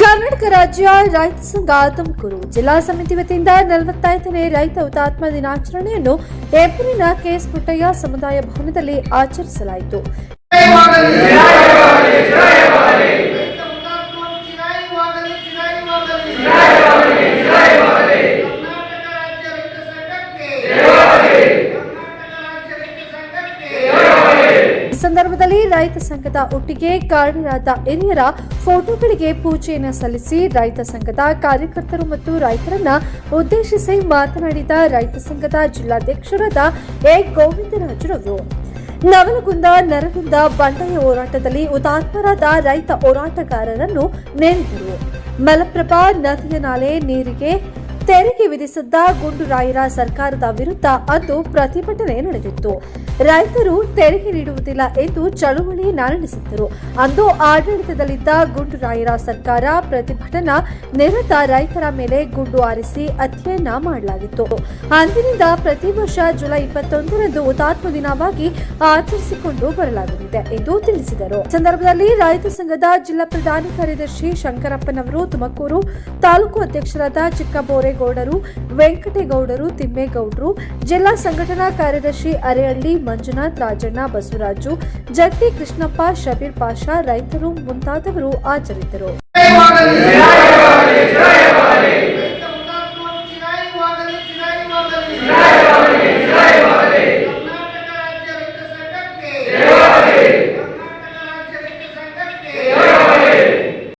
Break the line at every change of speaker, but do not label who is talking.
ಕರ್ನಾಟಕ ರಾಜ್ಯ ರೈತ ಸಂಘ ತುಮಕೂರು ಜಿಲ್ಲಾ ಸಮಿತಿ ವತಿಯಿಂದ ನಲವತ್ತೈದನೇ ರೈತ ಹುತಾತ್ಮ ದಿನಾಚರಣೆಯನ್ನು ಏಪ್ರಿಲ್ನ ಕೆಎಸ್ ಪುಟ್ಟಯ್ಯ ಸಮುದಾಯ ಭವನದಲ್ಲಿ ಆಚರಿಸಲಾಯಿತು. ಸಂದರ್ಭದಲ್ಲಿ ರೈತ ಸಂಘದ ಒಟ್ಟಿಗೆ ಕಾರಣರಾದ ಹಿರಿಯರ ಫೋಟೋಗಳಿಗೆ ಪೂಜೆಯನ್ನು ಸಲ್ಲಿಸಿ ರೈತ ಸಂಘದ ಕಾರ್ಯಕರ್ತರು ಮತ್ತು ರೈತರನ್ನ ಉದ್ದೇಶಿಸಿ ಮಾತನಾಡಿದ ರೈತ ಸಂಘದ ಜಿಲ್ಲಾಧ್ಯಕ್ಷರಾದ ಎ. ಗೋವಿಂದರಾಜರವರು ನವಲಗುಂದ, ನರಗುಂದ, ಬಂಡಾಯ ಹೋರಾಟದಲ್ಲಿ ಹುತಾತ್ಮರಾದ ರೈತ ಹೋರಾಟಗಾರರನ್ನು ನೆನೆದರು. ಮಲಪ್ರಭಾ ನದಿಯ ನಾಲೆ ನೀರಿಗೆ ತೆರಿಗೆ ವಿಧಿಸಿದ್ದ ಗುಂಡುರಾಯರ ಸರ್ಕಾರದ ವಿರುದ್ಧ ಅಂದು ಪ್ರತಿಭಟನೆ ನಡೆದಿತ್ತು. ರೈತರು ತೆರಿಗೆ ನೀಡುವುದಿಲ್ಲ ಎಂದು ಚಳುವಳಿ ನಡೆಸಿದ್ದರು ಅಂದು ಆಡಳಿತದಲ್ಲಿದ್ದ ಗುಂಡುರಾಯರ ಸರ್ಕಾರ ಪ್ರತಿಭಟನಾ ನಿರತ ರೈತರ ಮೇಲೆ ಗುಂಡು ಆರಿಸಿ ಅಧ್ಯಯನ ಮಾಡಲಾಗಿತ್ತು. ಅಂದಿನಿಂದ ಪ್ರತಿ ವರ್ಷ ಜುಲೈ ಇಪ್ಪತ್ತೊಂದರಂದು ಹುತಾತ್ಮ ದಿನವಾಗಿ ಆಚರಿಸಿಕೊಂಡು ಬರಲಾಗುತ್ತಿದೆ ಎಂದು ತಿಳಿಸಿದರು. ಸಂದರ್ಭದಲ್ಲಿ ರೈತ ಸಂಘದ ಜಿಲ್ಲಾ ಪ್ರಧಾನ ಕಾರ್ಯದರ್ಶಿ ಶಂಕರಪ್ಪನವರು ತುಮಕೂರು ತಾಲೂಕು ಅಧ್ಯಕ್ಷರಾದ ಗೌಡರು ವೆಂಕಟೇಗೌಡರು, ತಿಮ್ಮೇಗೌಡರು, ಜಿಲ್ಲಾ ಸಂಘಟನಾ ಕಾರ್ಯದರ್ಶಿ ಅರೆಹಳ್ಳಿ ಮಂಜುನಾಥ್, ರಾಜಣ್ಣ ಬಸವರಾಜು ಜತ್ತಿ ಕೃಷ್ಣಪ್ಪ, ಶಬೀರ್ ಪಾಷಾ ರೈತರು ಮುಂತಾದವರು
ಆಚರಿದ್ದರು